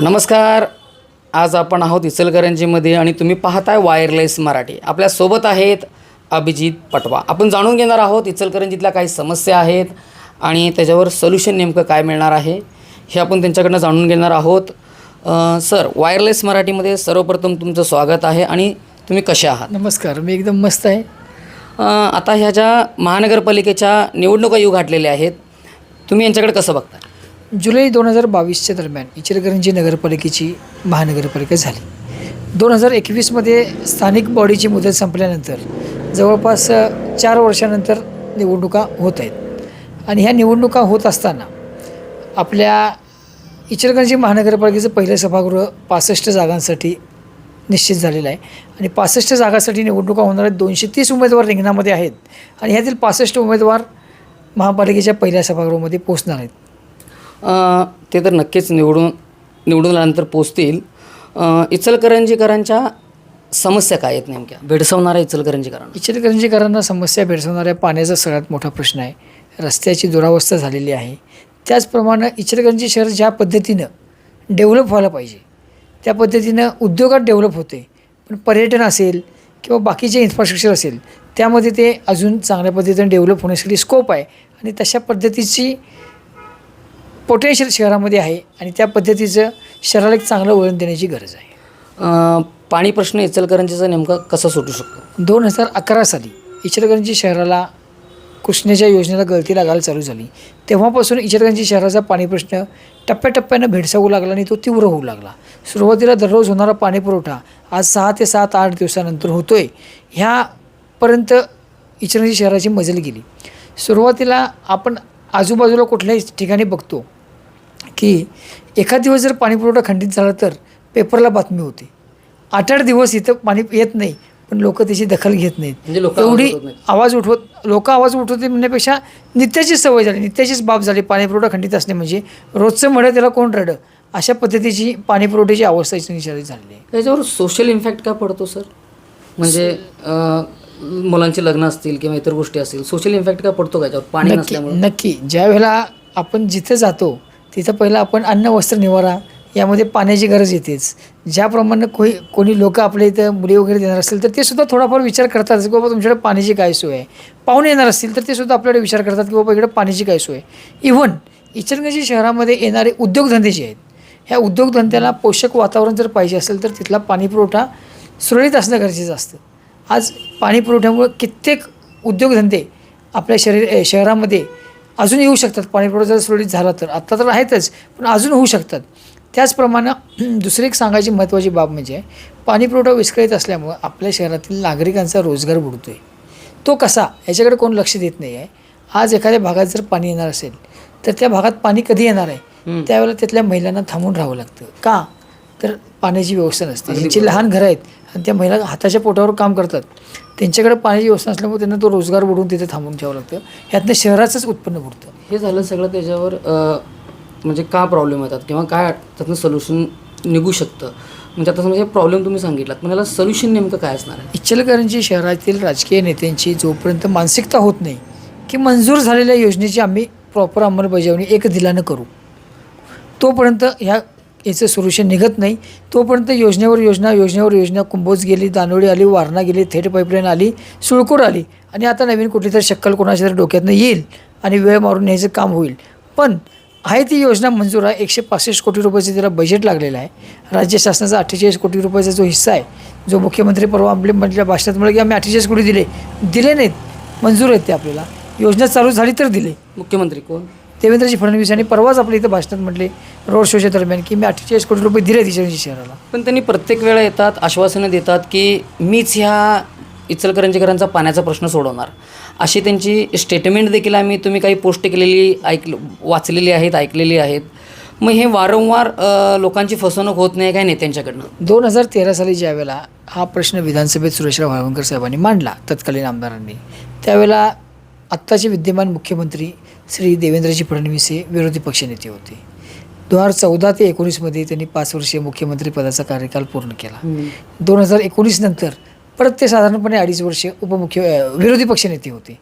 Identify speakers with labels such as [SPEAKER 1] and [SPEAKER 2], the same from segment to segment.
[SPEAKER 1] नमस्कार. आज आपण आहोत इचलकरंजीमध्ये आणि तुम्ही पाहताय वायरलेस मराठी. आपल्यासोबत आहेत अभिजित पटवा. आपण जाणून घेणार आहोत इचलकरंजीतल्या काही समस्या आहेत आणि त्याच्यावर सोल्युशन नेमकं काय मिळणार आहे हे आपण त्यांच्याकडनं जाणून घेणार आहोत. सर वायरलेस मराठीमध्ये सर्वप्रथम तुमचं स्वागत आहे आणि तुम्ही कसे आहात?
[SPEAKER 2] नमस्कार मी एकदम मस्त आहे.
[SPEAKER 1] आता ह्या ज्या महानगरपालिकेच्या निवडणुका येऊ घातलेल्या आहेत तुम्ही यांच्याकडे कसं बघता
[SPEAKER 2] जुलै दोन हजार बावीसच्या दरम्यान इचलकरंजी नगरपालिकेची महानगरपालिका झाली. दोन हजार एकवीसमध्ये स्थानिक बॉडीची मुदत संपल्यानंतर जवळपास चार वर्षानंतर निवडणुका होत आहेत. आणि ह्या निवडणुका होत असताना आपल्या इचलकरंजी महानगरपालिकेचं पहिलं सभागृह पासष्ट जागांसाठी निश्चित झालेलं आहे. आणि पासष्ट जागासाठी निवडणुका होणार आहेत दोनशे तीस उमेदवार रिंगणामध्ये आहेत. आणि ह्यातील पासष्ट उमेदवार महापालिकेच्या पहिल्या सभागृहामध्ये पोहोचणार आहेत.
[SPEAKER 1] ते तर नक्कीच निवडून निवडून आल्यानंतर पोचतील इचलकरंजीकरांच्या समस्या काय आहेत नेमक्या? भेडसवणाऱ्या इचलकरंजीकरांना.
[SPEAKER 2] इचलकरंजीकरांना समस्या भेडसावणाऱ्या पाण्याचा सगळ्यात मोठा प्रश्न आहे. रस्त्याची दुरावस्था झालेली आहे. त्याचप्रमाणे इचलकरंजी शहर ज्या पद्धतीनं डेव्हलप व्हायला पाहिजे त्या पद्धतीनं उद्योगात डेव्हलप होते. पण पर्यटन असेल किंवा बाकीचे इन्फ्रास्ट्रक्चर असेल त्यामध्ये ते अजून चांगल्या पद्धतीने डेव्हलप होण्यासाठी स्कोप आहे. आणि तशा पद्धतीची पोटेन्शियल शहरामध्ये आहे आणि त्या पद्धतीचं शहराला एक चांगलं वळण देण्याची गरज आहे.
[SPEAKER 1] अ, पाणी प्रश्न इचलकरंजीचा नेमका कसा सुटू शकतो?
[SPEAKER 2] दोन हजार अकरा साली इचलकरंजी शहराला कृष्णेच्या योजनेला गळती लागायला चालू झाली. तेव्हापासून इचलकरंजी शहराचा पाणी प्रश्न टप्प्याटप्प्यानं भेडसावू लागला आणि तो तीव्र होऊ लागला. सुरुवातीला दररोज होणारा पाणी पुरवठा आज सहा ते सात आठ दिवसानंतर होतोय. ह्यापर्यंत इचलकरंजी शहराची मजल गेली. सुरुवातीला आपण आजूबाजूला कुठल्याही ठिकाणी बघतो की एखाद दिवस जर पाणी पुरवठा खंडित झाला तर पेपरला बातमी होते. आठ आठ दिवस इथं पाणी येत नाही पण लोक त्याची दखल घेत
[SPEAKER 1] म्हणजे
[SPEAKER 2] नाहीत
[SPEAKER 1] लोकं आवाज
[SPEAKER 2] एवढी. आवाज उठवत लोक आवाज उठवते म्हणण्यापेक्षा नित्याचीच सवय झाली नित्याचीच बाब झाली पाणी पुरवठा खंडित असणे म्हणजे रोजचं म्हणत त्याला कोण रडं? अशा पद्धतीची पाणी पुरवठ्याची अवस्था झालेली आहे.
[SPEAKER 1] त्याच्यावर सोशल इम्पॅक्ट काय पडतो सर म्हणजे मुलांची लग्न असतील किंवा इतर गोष्टी असतील सोशल इम्पॅक्ट काय पडतो का याच्यावर? पाणी नसल्यामुळे?
[SPEAKER 2] नक्की. ज्या वेळेला आपण जिथं जातो तिथं पहिलं आपण अन्न वस्त्र निवारा यामध्ये पाण्याची गरज येतेच. ज्याप्रमाणे कोणी कोणी लोक आपल्या इथं मुली वगैरे देणार असतील तर ते सुद्धा थोडाफार विचार करतात की बाबा तुमच्याकडे पाण्याची काय सोय आहे? पाहुणे येणार असतील तर ते सुद्धा आपल्याकडे विचार करतात की बाबा इकडे पाण्याची काय सोय आहे? इव्हन इचलकरंजी शहरामध्ये येणारे उद्योगधंदे जे आहेत ह्या उद्योगधंद्याला पोषक वातावरण जर पाहिजे असेल तर तिथला पाणी पुरवठा सुरळीत असणं गरजेचं असतं. आज पाणीपुरवठ्यामुळे कित्येक उद्योगधंदे आपल्या शरीर शहरामध्ये अजून येऊ शकतात. पाणी पुरवठा जर सुरळीत झाला तर. आत्ता तर आहेतच पण अजून होऊ शकतात. त्याचप्रमाणे दुसरी एक सांगायची महत्त्वाची बाब म्हणजे पाणी पुरवठा विस्कळीत असल्यामुळं आपल्या शहरातील नागरिकांचा रोजगार बुडतो आहे तो कसा? याच्याकडे कोण लक्ष देत नाही आहे आज एखाद्या भागात जर पाणी येणार असेल तर त्या भागात पाणी कधी येणार आहे? त्यावेळेला तिथल्या महिलांना थांबून राहावं लागतं. का? तर पाण्याची व्यवस्था नसते. ज्यांची लहान घरं आहेत. आणि त्या महिला हाताच्या पोटावर काम करतात. त्यांच्याकडे पाण्याची व्यवस्था नसल्यामुळे त्यांना तो रोजगार बुडून तिथे थांबून ठेवावं लागतं. ह्यातनं शहराचंच उत्पन्न बुडतं.
[SPEAKER 1] हे झालं सगळं त्याच्यावर म्हणजे का प्रॉब्लेम येतात किंवा काय त्यातनं सोल्युशन निघू शकतं? म्हणजे आता समजा हे प्रॉब्लेम तुम्ही सांगितलात पण याला सोल्युशन नेमकं काय असणार आहे?
[SPEAKER 2] इचलकरंजी शहरातील राजकीय नेत्यांची जोपर्यंत मानसिकता होत नाही की मंजूर झालेल्या योजनेची आम्ही प्रॉपर अंमलबजावणी एक दिलानं करू. तोपर्यंत ह्या याचं सोल्युशन निघत नाही. तोपर्यंत योजनेवर योजना योजनेवर योजना कुंभोज गेली दानोळी आली वारणा गेली थेट पाईपलाईन आली सुळकोड आली. आणि आता नवीन कुठली तरी शक्कल कोणाच्या तरी डोक्यातनं येईल आणि वेळ मारून न्यायचं काम होईल. पण आहे ती योजना मंजूर आहे. एकशे पासष्ट कोटी रुपयाचं त्याला बजेट लागलेलं आहे. राज्य शासनाचा अठ्ठेचाळीस कोटी रुपयाचा जो हिस्सा आहे जो मुख्यमंत्री परवा आपले म्हटल्या भाषणात म्हणलं की आम्ही अठ्ठेचाळीस कोटी दिले. दिले नाहीत. मंजूर आहेत ते आपल्याला. योजना चालू झाली तर दिले.
[SPEAKER 1] मुख्यमंत्री कोण?
[SPEAKER 2] देवेंद्रजी फडणवीस यांनी परवाच आपल्या इथं भाषणात म्हटले रोड शोच्या दरम्यान की मी अठ्ठेचाळीस कोटी रुपये दिले तिच्या शहराला.
[SPEAKER 1] पण त्यांनी प्रत्येक वेळा येतात आश्वासनं देतात की मीच ह्या इचलकरंजीकरांचा पाण्याचा प्रश्न सोडवणार. अशी त्यांची स्टेटमेंट देखील आम्ही तुम्ही काही पोस्ट केलेली ऐक वाचलेली आहेत ऐकलेली आहेत. मग हे वारंवार लोकांची फसवणूक होत नाही काय नेत्यांच्याकडनं?
[SPEAKER 2] दोन हजार तेरा साली ज्यावेळेला हा प्रश्न विधानसभेत सुरेशराव वाळवंकर साहेबांनी मांडला तत्कालीन आमदारांनी त्यावेळेला आत्ताचे विद्यमान मुख्यमंत्री श्री देवेंद्रजी फडणवीस हे विरोधी पक्षनेते होते. दोन हजार चौदा ते एकोणीसमध्ये त्यांनी पाच वर्षीय मुख्यमंत्री पदाचा कार्यकाल पूर्ण केला. दोन हजार एकोणीस नंतर परत ते साधारणपणे अडीच वर्ष उपमुख्य विरोधी पक्षनेते होते.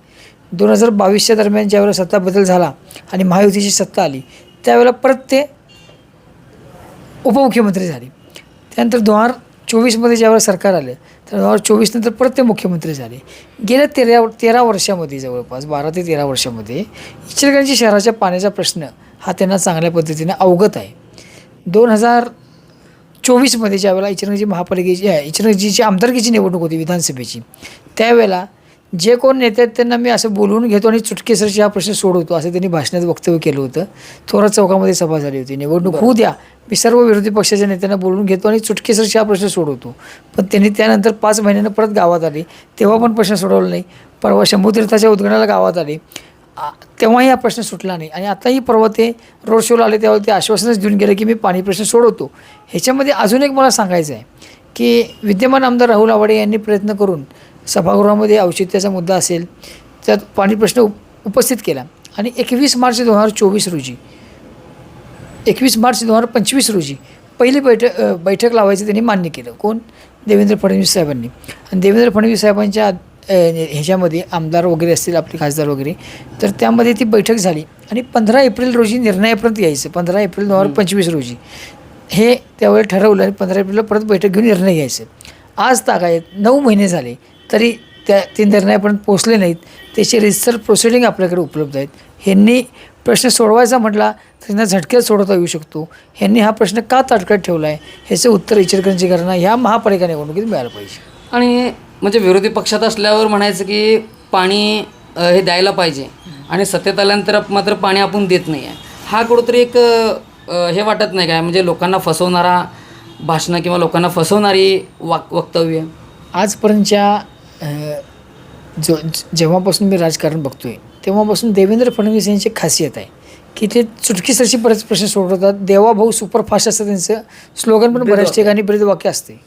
[SPEAKER 2] दोन हजार बावीसच्या दरम्यान ज्यावेळेला सत्ता बदल झाला आणि महायुतीची सत्ता आली त्यावेळेला परत ते उपमुख्यमंत्री झाले. त्यानंतर दोन हजार चोवीसमध्ये ज्यावेळेस सरकार आलं दोन हजार चोवीस नंतर परत ते मुख्यमंत्री झाले. गेल्या तेरा तेरा वर्षामध्ये जवळपास बारा ते तेरा वर्षामध्ये इचलकरंजी शहराच्या पाण्याचा प्रश्न हा त्यांना चांगल्या पद्धतीने अवगत आहे. दोन हजार चोवीसमध्ये ज्यावेळेला इचलकरंजी महापालिकेची इचलकरंजीची आमदारकीची निवडणूक होती विधानसभेची त्यावेळेला जे कोण नेते आहेत त्यांना मी असं बोलवून घेतो आणि चुटकेसरशी हा प्रश्न सोडवतो. असं त्यांनी भाषणात वक्तव्य केलं होतं. थोरात चौकामध्ये सभा झाली होती. निवडणूक होऊ द्या. मी सर्व विरोधी पक्षाच्या नेत्यांना बोलवून घेतो आणि चुटकेसरशी हा प्रश्न सोडवतो. पण त्यांनी त्यानंतर पाच महिन्यानं परत गावात आले. तेव्हा पण प्रश्न सोडवला नाही. परवा शंभूतीर्थाच्या उद्घाटनाला गावात आले. आ- तेव्हाही हा प्रश्न सुटला नाही. आणि आताही परवा ते रोड शोला आले तेव्हा ते आश्वासनच देऊन गेले की मी पाणी प्रश्न सोडवतो. ह्याच्यामध्ये अजून एक मला सांगायचं आहे की विद्यमान आमदार राहुल आवाडे यांनी प्रयत्न करून सभागृहामध्ये औचित्याचा मुद्दा असेल त्यात पाणी प्रश्न उप उपस्थित केला. आणि एकवीस मार्च दोन हजार चोवीस रोजी एकवीस मार्च दोन हजार पंचवीस रोजी पहिली बैठक अ, बैठक लावायचं त्यांनी मान्य केलं. कोण? देवेंद्र फडणवीस साहेबांनी. आणि देवेंद्र फडणवीस साहेबांच्या ह्याच्यामध्ये आमदार वगैरे असतील आपले खासदार वगैरे तर त्यामध्ये ती बैठक झाली. आणि पंधरा एप्रिल रोजी निर्णयापर्यंत यायचं. पंधरा एप्रिल दोन हजार पंचवीस रोजी. हे त्यावेळी ठरवलं आणि पंधरा एप्रिलला परत बैठक घेऊन निर्णय घ्यायचे. आज तागायत नऊ महिने झाले. तरी त्या ते निर्णयापर्यंत पोहोचले नाहीत. त्याचे रिसर्च प्रोसिडिंग आपल्याकडे उपलब्ध आहेत. ह्यांनी प्रश्न सोडवायचा म्हटला तर त्यांना झटक्यात सोडवता येऊ शकतो. ह्यांनी हा प्रश्न का ताटकत ठेवला आहे? ह्याचं उत्तर इचलकरंजीकरांना ह्या महापालिका निवडणुकीत मिळालं पाहिजे.
[SPEAKER 1] आणि म्हणजे विरोधी पक्षात असल्यावर म्हणायचं की पाणी हे द्यायला पाहिजे. आणि सत्तेत आल्यानंतर मात्र पाणी आपण देत नाही आहे हा कुठंतरी एक हे वाटत नाही काय? म्हणजे लोकांना फसवणारा भाषणं किंवा लोकांना फसवणारी वाक वक्तव्य.
[SPEAKER 2] आजपर्यंतच्या जो जेव्हापासून मी राजकारण बघतोय तेव्हापासून देवेंद्र फडणवीस यांची खासियत आहे की ते चुटकीसरशी बरेच प्रश्न सोडवतात देवाभाऊ सुपरफास्ट असं त्यांचं स्लोगन पण बऱ्याच ठिकाणी ब्रीद वाक्य असते.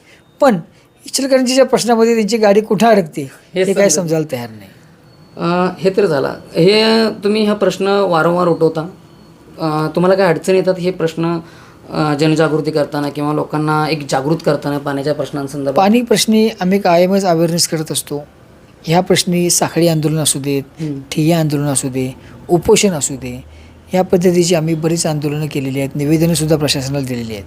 [SPEAKER 2] पण इचलकरंजीच्या प्रश्नामध्ये त्यांची गाडी कुठं अडकते
[SPEAKER 1] हे
[SPEAKER 2] काय समजायला तयार नाही.
[SPEAKER 1] हे तर झाला. हे तुम्ही हा प्रश्न वारंवार उठवता. तुम्हाला काय अडचणी येतात हे प्रश्न जनजागृती करताना किंवा लोकांना एक जागृत करताना पाण्याच्या प्रश्नांसंदर्भात?
[SPEAKER 2] पाणी प्रश्नी आम्ही कायमच अवेअरनेस करत असतो. ह्या प्रश्नी साखळी आंदोलन असू देत
[SPEAKER 1] हम्म.
[SPEAKER 2] ठिय्या आंदोलन असू दे उपोषण असू दे ह्या पद्धतीची आम्ही बरीच आंदोलनं केलेली आहेत निवेदनंसुद्धा प्रशासनाला दिलेली आहेत.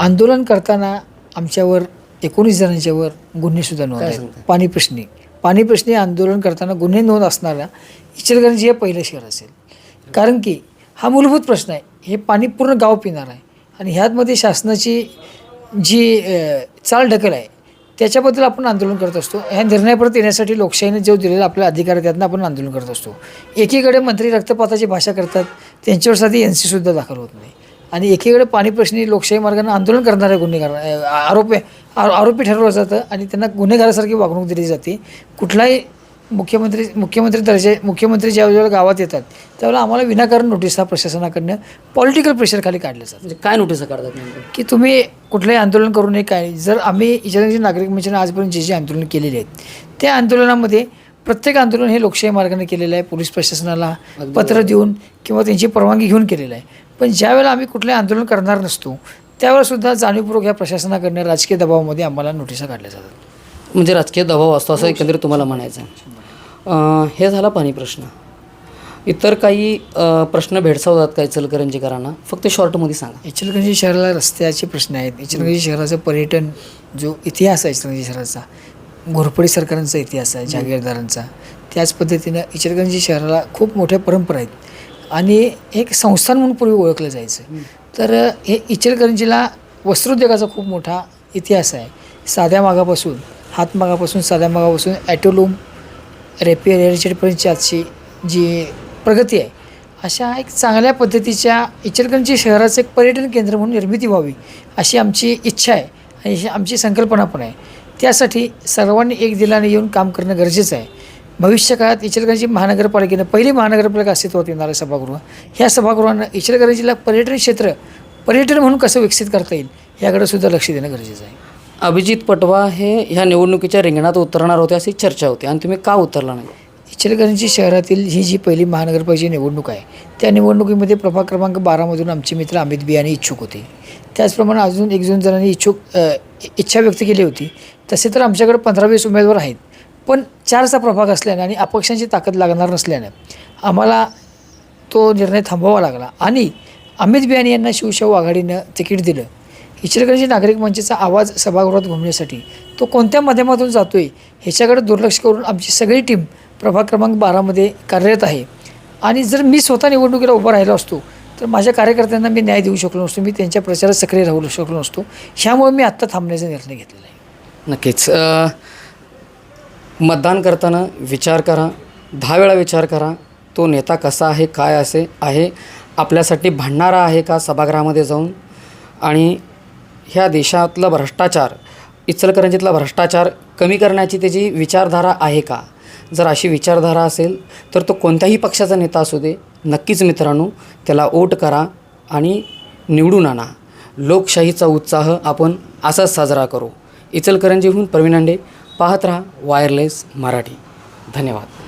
[SPEAKER 2] आंदोलन करताना आमच्यावर एकोणीस जणांच्यावर गुन्हेसुद्धा नोंद आहेत? पाणी प्रश्नी. पाणी प्रश्नी आंदोलन करताना गुन्हे नोंद असणारा इचलकरंजी हे पहिलं शहर असेल. कारण की हा मूलभूत प्रश्न आहे. हे पाणी पूर्ण गाव पिणार आहे. आणि ह्यातमध्ये शासनाची जी चाल ढकल आहे त्याच्याबद्दल आपण आंदोलन करत असतो. ह्या निर्णयापर्यंत येण्यासाठी लोकशाहीने जो दिलेला आपल्या अधिकार आहे त्यातनं आपण आंदोलन करत असतो. एकीकडे मंत्री रक्तपाताची भाषा करतात त्यांच्यावर साधी एन सीसुद्धा दाखल होत नाही. आणि एकीकडे पाणी प्रश्नी लोकशाही मार्गाने आंदोलन करणाऱ्या गुन्हेगार आरोपी आरोपी ठरवलं जातं आणि त्यांना गुन्हेगारासारखी वागणूक दिली जाते. कुठलाही मुख्यमंत्री मुख्यमंत्री दर्जा मुख्यमंत्री ज्या वेळेला गावात येतात त्यावेळेला आम्हाला विनाकारण नोटीस प्रशासनाकडनं पॉलिटिकल प्रेशर खाली काढलं जातं.
[SPEAKER 1] म्हणजे काय नोटीस काढतात
[SPEAKER 2] की तुम्ही कुठलंही आंदोलन करू नये काय. जर आम्ही इचलकरंजी नागरिक मंचाने आजपर्यंत जे जे आंदोलन केलेली आहेत त्या आंदोलनामध्ये प्रत्येक आंदोलन हे लोकशाही मार्गाने केलेलं आहे पोलीस प्रशासनाला पत्र देऊन किंवा त्यांची परवानगी घेऊन केलेलं आहे. पण ज्यावेळेला आम्ही कुठलंही आंदोलन करणार नसतो त्यावेळेला सुद्धा जाणीवपूर्वक या प्रशासनाकडनं राजकीय दबावामध्ये आम्हाला नोटिसा काढल्या जातात.
[SPEAKER 1] म्हणजे राजकीय दबाव असतो असं एकंदरीत तुम्हाला म्हणायचं आहे. हे झाला पाणी प्रश्न. इतर काही प्रश्न भेडसावतात का इचलकरंजीकरांना? फक्त शॉर्टमध्ये सांगा.
[SPEAKER 2] इचलकरंजी शहराला रस्त्याचे प्रश्न आहेत. इचलकरंजी शहराचं पर्यटन जो इतिहास आहे इचलकरंजी शहराचा घोरपडी सरकारांचा इतिहास आहे जहागीरदारांचा त्याच पद्धतीनं इचलकरंजी शहराला खूप मोठ्या परंपरा आहेत. आणि एक संस्थान म्हणून पूर्वी ओळखलं जायचं. तर हे इचलकरंजीला वस्त्रोद्योगाचा खूप मोठा इतिहास आहे. साध्या मागापासून हातमागापासून साध्यामागापासून ॲटोलूम रेपियर एअरचेटपर्यंतची आजची जी प्रगती आहे अशा एक चांगल्या पद्धतीच्या इचलकरंजी शहराचं एक पर्यटन केंद्र म्हणून निर्मिती व्हावी अशी आमची इच्छा आहे आणि अशी आमची संकल्पना पण आहे. त्यासाठी सर्वांनी एक दिलाने येऊन काम करणं गरजेचं आहे. भविष्यकाळात इचलकरंजी महानगरपालिकेनं पहिली महानगरपालिका अस्तित्वात येणार आहे सभागृह. ह्या सभागृहानं इचलकरंजीला पर्यटन क्षेत्र पर्यटन म्हणून कसं विकसित करता येईल याकडे सुद्धा लक्ष देणं गरजेचं आहे.
[SPEAKER 1] अभिजित पटवा हे ह्या निवडणुकीच्या रिंगणात उतरणार होते अशी चर्चा होती. आणि तुम्ही का उतरला नाही?
[SPEAKER 2] इचलकरंजी शहरातील ही जी पहिली महानगरपालिकेची निवडणूक आहे त्या निवडणुकीमध्ये प्रभाग क्रमांक बारामधून आमचे मित्र अमित बियाणे इच्छुक होते. त्याचप्रमाणे अजून एक दोन जणांनी इच्छुक इच्छा व्यक्त केली होती. तसे तर आमच्याकडे पंधरा वीस उमेदवार आहेत पण चारचा प्रभाग असल्याने आणि अपक्षांची ताकद लागणार नसल्यानं आम्हाला तो निर्णय थांबवावा लागला. आणि अमित बियाणे यांना शिवशाहू आघाडीनं तिकीट दिलं. इचलकरंजी नागरिक मंचचा आवाज सभागृहात घुमण्यासाठी. तो कोणत्या माध्यमातून जातो आहे ह्याच्याकडे दुर्लक्ष करून आमची सगळी टीम प्रभाग क्रमांक बारामध्ये कार्यरत आहे. आणि जर मी स्वतः निवडणुकीला उभा राहिलो असतो तर माझ्या कार्यकर्त्यांना मी न्याय देऊ शकलो नसतो मी त्यांच्या प्रचारात सक्रिय राहू शकलो नसतो. ह्यामुळे मी आत्ता थांबण्याचा निर्णय घेतलेला आहे.
[SPEAKER 1] नक्कीच. मतदान करताना विचार करा. दहा वेळा विचार करा. तो नेता कसा आहे काय असे आहे आपल्यासाठी भांडणारा आहे का सभागृहामध्ये जाऊन? आणि ह्या देशातला भ्रष्टाचार इचलकरंजीतला भ्रष्टाचार कमी करण्याची त्याची विचारधारा आहे का? जर अशी विचारधारा असेल तर तो कोणत्याही पक्षाचा नेता असू दे नक्कीच मित्रांनो त्याला वोट करा आणि निवडून आणा. लोकशाहीचा उत्साह आपण असाच साजरा करू. इचलकरंजीहून प्रवीण अंडे पाहत राहा वायरलेस मराठी. धन्यवाद.